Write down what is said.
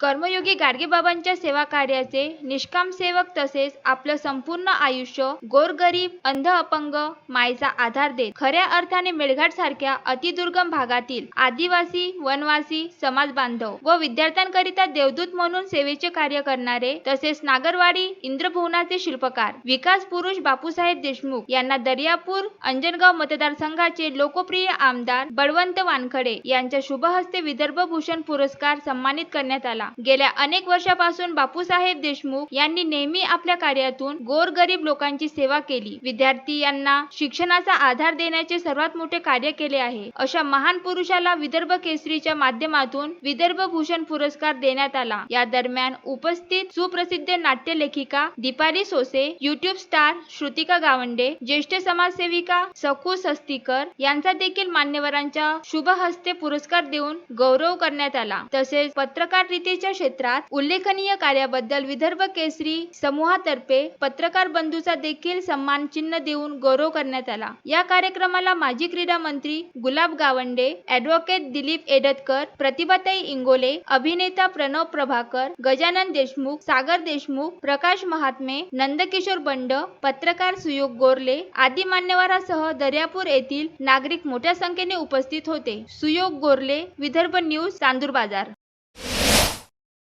कर्मयोगी गाडगेबाबांच्या सेवा कार्याचे निष्काम सेवक तसेच आपलं संपूर्ण आयुष्य गोरगरीब अंध अपंग मायेचा आधार देत खऱ्या अर्थाने मेळघाट सारख्या अतिदुर्गम भागातील आदिवासी वनवासी समाज बांधव व विद्यार्थ्यांकरिता देवदूत म्हणून सेवेचे कार्य करणारे तसेच नागरवाडी इंद्रभुवनाचे शिल्पकार विकास पुरुष बापूसाहेब देशमुख यांना दर्यापूर अंजनगाव मतदारसंघाचे लोकप्रिय आमदार बळवंत वानखडे यांच्या शुभहस्ते विदर्भ भूषण पुरस्कार सन्मानित करण्यात आला. केला. गेल्या अनेक वर्षापासून बापूसाहेब देशमुख यांनी नेहमी आपल्या कार्यातून गोरगरीब लोकांची सेवा केली. विद्यार्थी यांना शिक्षणाचा आधार देण्याचे सर्वात मोठे कार्य केले आहे. अशा महान पुरुषाला विदर्भ केसरीच्या माध्यमातून विदर्भ भूषण पुरस्कार देण्यात आला. या दरम्यान उपस्थित सुप्रसिद्ध नाट्य लेखिका दीपाली सोसे युट्यूब स्टार श्रुतिका गावंडे ज्येष्ठ समाजसेविका सकू सस्तीकर यांचा देखील मान्यवरांच्या शुभ हस्ते पुरस्कार देऊन गौरव करण्यात आला. तसेच पत्रकार रीती पत्रकारितेच्या क्षेत्रात उल्लेखनीय कार्याबद्दल विदर्भ केसरी समूहातर्फे पत्रकार बंधूचा देखील सन्मान चिन्ह देऊन गौरव करण्यात आला. या कार्यक्रमाला माजी क्रीडा मंत्री गुलाब गावंडे ऍडव्होकेट दिलीप एडतकर प्रतिभाताई इंगोले अभिनेता प्रणव प्रभाकर गजानन देशमुख सागर देशमुख प्रकाश महात्मे नंदकिशोर बंड पत्रकार सुयोग गोरले आदी मान्यवरांसह दर्यापूर येथील नागरिक मोठ्या संख्येने उपस्थित होते. सुयोग गोरले विदर्भ न्यूज चांदूर बाजार.